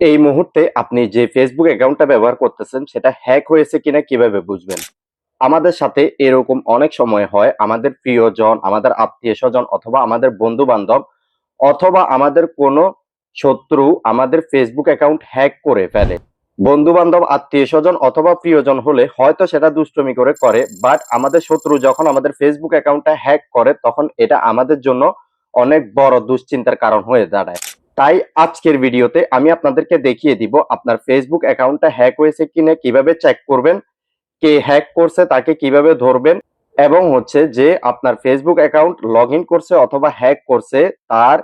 এই মুহূর্তে আপনি যে ফেসবুক অ্যাকাউন্টটা ব্যবহার করতেছেন, সেটা হ্যাক হয়েছে কিনা কীভাবে বুঝবেন? আমাদের সাথে এরকম অনেক সময় হয়, আমাদের প্রিয়জন, আমাদের আত্মীয় স্বজন অথবা আমাদের বন্ধু বান্ধব অথবা আমাদের কোনো শত্রু আমাদের ফেসবুক অ্যাকাউন্ট হ্যাক করে ফেলে। বন্ধু বান্ধব আত্মীয় স্বজন অথবা প্রিয়জন হলে হয়তো সেটা দুষ্টমি করে করে বাট আমাদের শত্রু যখন আমাদের ফেসবুক অ্যাকাউন্টটা হ্যাক করে, তখন এটা আমাদের জন্য অনেক বড় দুশ্চিন্তার কারণ হয়ে দাঁড়ায়। তাই আজকের ভিডিওতে আমি আপনাদেরকে দেখিয়ে দিব আপনার ফেসবুক অ্যাকাউন্টটা হ্যাক হয়েছে কিনা, কীভাবে চেক করবেন, কে হ্যাক করছে, তাকে কীভাবে ধরবেন এবং হচ্ছে যে আপনার ফেসবুক অ্যাকাউন্ট লগ করছে অথবা হ্যাক করছে, তার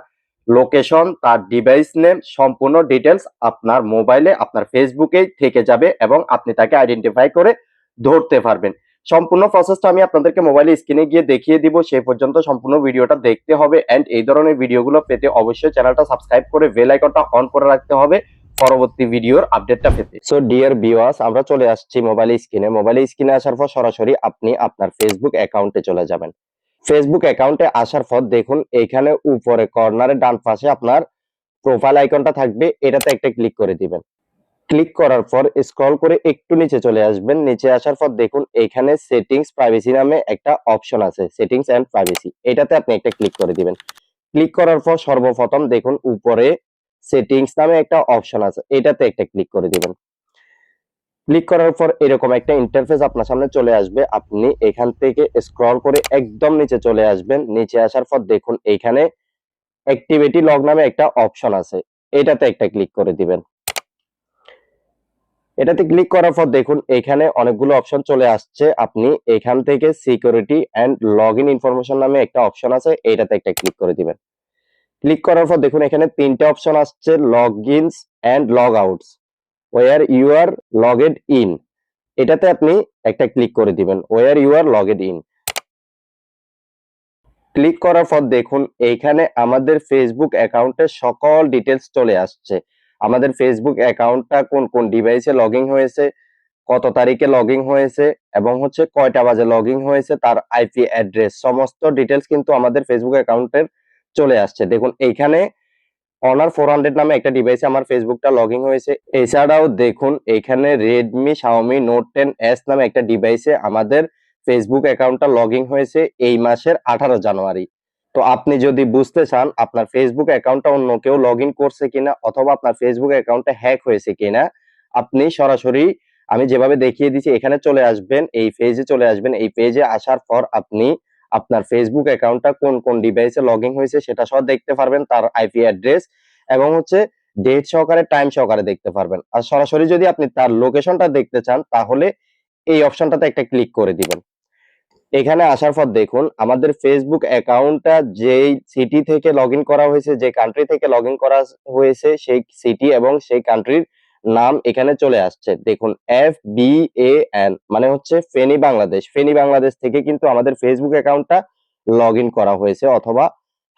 লোকেশন তার ডিভাইস নেম সম্পূর্ণ ডিটেলস আপনার মোবাইলে আপনার ফেসবুকেই থেকে যাবে এবং আপনি তাকে আইডেন্টিফাই করে ধরতে পারবেন। সম্পূর্ণ প্রসেসটা আমি আপনাদেরকে মোবাইলে স্ক্রিনে গিয়ে দেখিয়ে দিব। সেই পর্যন্ত সম্পূর্ণ ভিডিওটা দেখতে হবে এন্ড এই ধরনের ভিডিওগুলো পেতে অবশ্যই চ্যানেলটা সাবস্ক্রাইব করে বেল আইকনটা অন করে রাখতে হবে পরবর্তী ভিডিওর আপডেটটা পেতে। সো ডিয়ার ভিউয়ার্স আমরা চলে আসছি মোবাইল স্ক্রিনে মোবাইল স্ক্রিনে আসার পর সরাসরি আপনি আপনার ফেসবুক অ্যাকাউন্টে চলে যাবেন। ফেসবুক অ্যাকাউন্টে আসার পর দেখুন এইখানে উপরে কর্নারে ডান পাশে আপনার প্রোফাইল আইকনটা থাকবে। এটাতে একটা ক্লিক করে দিবেন। ক্লিক করার পর স্ক্রল করে একটু নিচে চলে আসবেন। নিচে আসার পর দেখুন এখানে সেটিংস প্রাইভেসি নামে একটা অপশন আছে সেটিংস এন্ড প্রাইভেসি এটাতে আপনি একটা ক্লিক করে দিবেন। ক্লিক করার পর সর্বপ্রথম দেখুন উপরে সেটিংস নামে একটা অপশন আছে, এটাতে একটা ক্লিক করে দিবেন। ক্লিক করার পর এরকম একটা ইন্টারফেস আপনার সামনে চলে আসবে। আপনি এখান থেকে স্ক্রল করে একদম নিচে চলে আসবেন। নিচে আসার পর দেখুন এইখানে অ্যাক্টিভিটি লগ নামে একটা অপশন আছে, এটাতে একটা ক্লিক করে দিবেন। এটাতে ক্লিক করার পর দেখুন, এখানে অনেকগুলো অপশন চলে আসছে। আপনি এখান থেকে security and log in information নামে একটা অপশন আছে এটাতে একটা ক্লিক করে দিবেন। ক্লিক করার পর দেখুন, এখানে তিনটে অপশন আসছে log ins and log outs where you are logged in এটাতে আপনি একটা ক্লিক করে দিবেন where you are logged in click করার পর দেখুন এইখানে আমাদের ফেসবুক অ্যাকাউন্টের সকল ডিটেলস চলে আসছে। আমাদের ফেসবুক অ্যাকাউন্টটা কোন কোন ডিভাইসে লগইন হয়েছে, কত তারিখে লগইন হয়েছে এবং হচ্ছে কয়টা বাজে লগইন হয়েছে, তার আইপি অ্যাড্রেস সমস্ত ডিটেলস কিন্তু আমাদের ফেসবুক অ্যাকাউন্টের চলে আসছে। দেখুন, এইখানে অনার ফোর হান্ড্রেড নামে একটা ডিভাইসে আমার ফেসবুকটা লগইন হয়েছে। এছাড়াও দেখুন এখানে Redmi Xiaomi Note ten S নামে একটা ডিভাইসে আমাদের ফেসবুক অ্যাকাউন্টটা লগইন হয়েছে এই মাসের আঠারো জানুয়ারি। তো আপনি যদি বুঝতে চান আপনার ফেসবুক অ্যাকাউন্টটা অন্য কেউ লগ ইন করছে কিনা অথবা আপনার ফেসবুক অ্যাকাউন্টটা হ্যাক হয়েছে কিনা, আপনি সরাসরি আমি যেভাবে দেখিয়ে দিচ্ছি, এখানে চলে আসবেন, এই পেজে চলে আসবেন, এই পেজে আসার পর আপনি আপনার ফেসবুক অ্যাকাউন্টটা কোন কোন ডিভাইসে লগ ইন হয়েছে সেটা সহ দেখতে পারবেন, তার আইপি অ্যাড্রেস এবং হচ্ছে ডেট সহকারে টাইম সহকারে দেখতে পারবেন। আর সরাসরি যদি আপনি তার লোকেশনটা দেখতে চান, তাহলে এই অপশনটাতে একটা ক্লিক করে দিবেন। এখানে আসার পর দেখুন, আমাদের ফেসবুক অ্যাকাউন্টটা যেই সিটি থেকে লগ করা হয়েছে, যে কান্ট্রি থেকে লগ করা হয়েছে, সেই সিটি এবং সেই কান্ট্রির নাম এখানে চলে আসছে। দেখুন এফ বি এ এন মানে হচ্ছে ফেনী বাংলাদেশ। ফেনী বাংলাদেশ থেকে কিন্তু আমাদের ফেসবুক অ্যাকাউন্টটা লগ করা হয়েছে অথবা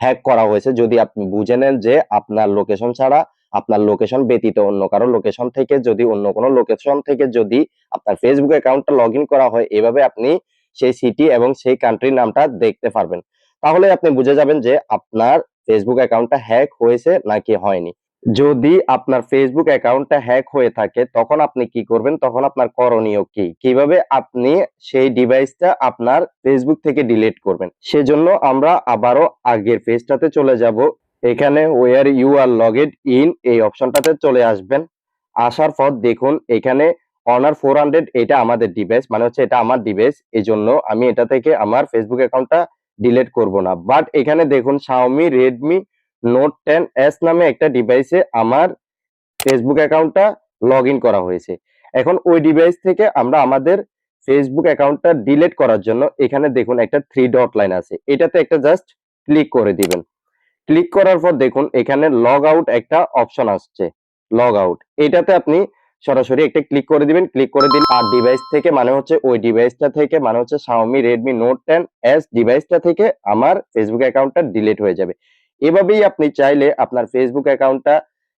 হ্যাক করা হয়েছে। যদি আপনি বুঝে নেন যে আপনার লোকেশন ছাড়া আপনার লোকেশন ব্যতীত অন্য কারও লোকেশন থেকে যদি অন্য কোনো লোকেশন থেকে যদি আপনার ফেসবুক অ্যাকাউন্টটা লগ করা হয়, এভাবে আপনি সেই সিটি এবং সেই কান্ট্রির নামটা দেখতে পারবেন। তাহলে আপনি বুঝে যাবেন যে আপনার ফেসবুক অ্যাকাউন্টটা হ্যাক হয়েছে নাকি হয়নি। যদি আপনার ফেসবুক অ্যাকাউন্টটা হ্যাক হয়ে থাকে, তখন আপনি কি করবেন? তখন আপনার করণীয় কি? কীভাবে আপনি সেই ডিভাইসটা আপনার ফেসবুক থেকে ডিলিট করবেন? সেজন্য আমরা আবারও আগের পেজটাতে চলে যাব। এখানে where you are logged in এই অপশনটাতে চলে আসবেন। আসার পর দেখুন, এখানে অনার ফোর হান্ড্রেড এটা আমাদের ডিভাইস মানে হচ্ছে এটা আমার ডিভাইস এই জন্য আমি এটা থেকে আমার ফেসবুক অ্যাকাউন্টটা ডিলেট করব না। বাট এখানে দেখুন Xiaomi Redmi Note ten S নামে একটা ডিভাইসে আমার ফেসবুক অ্যাকাউন্টটা লগ করা হয়েছে। এখন ওই ডিভাইস থেকে আমরা আমাদের ফেসবুক অ্যাকাউন্টটা ডিলিট করার জন্য এখানে দেখুন একটা থ্রি ডট লাইন আছে। এটাতে একটা জাস্ট ক্লিক করে দিবেন। ক্লিক করার পর দেখুন, এখানে লগ আউট একটা অপশন আসছে। লগ আউট এটাতে আপনি সরাসরি একটা ক্লিক করে দিবেন ক্লিক করে দিন আর ডিভাইস থেকে মানে হচ্ছে ওই ডিভাইসটা থেকে মানে হচ্ছে Xiaomi Redmi Note 10 s ডিভাইসটা থেকে আমার ফেসবুক অ্যাকাউন্টটা ডিলিট হয়ে যাবে। এভাবেই আপনি চাইলে আপনার ফেসবুক অ্যাকাউন্টটা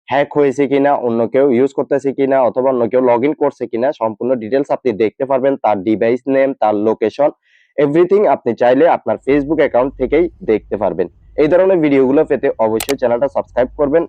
হ্যাক হয়েছে কিনা, অন্য কেউ ইউজ করতেছে কিনা, অথবা অন্য কেউ লগ ইন করছে কিনা, সম্পূর্ণ ডিটেলস আপনি দেখতে পারবেন, তার ডিভাইস নেম তার লোকেশন এভরিথিং আপনি চাইলে আপনার ফেসবুক অ্যাকাউন্ট থেকেই দেখতে পারবেন। এই ধরনের ভিডিওগুলো পেতে অবশ্যই চ্যানেলটা সাবস্ক্রাইব করবেন।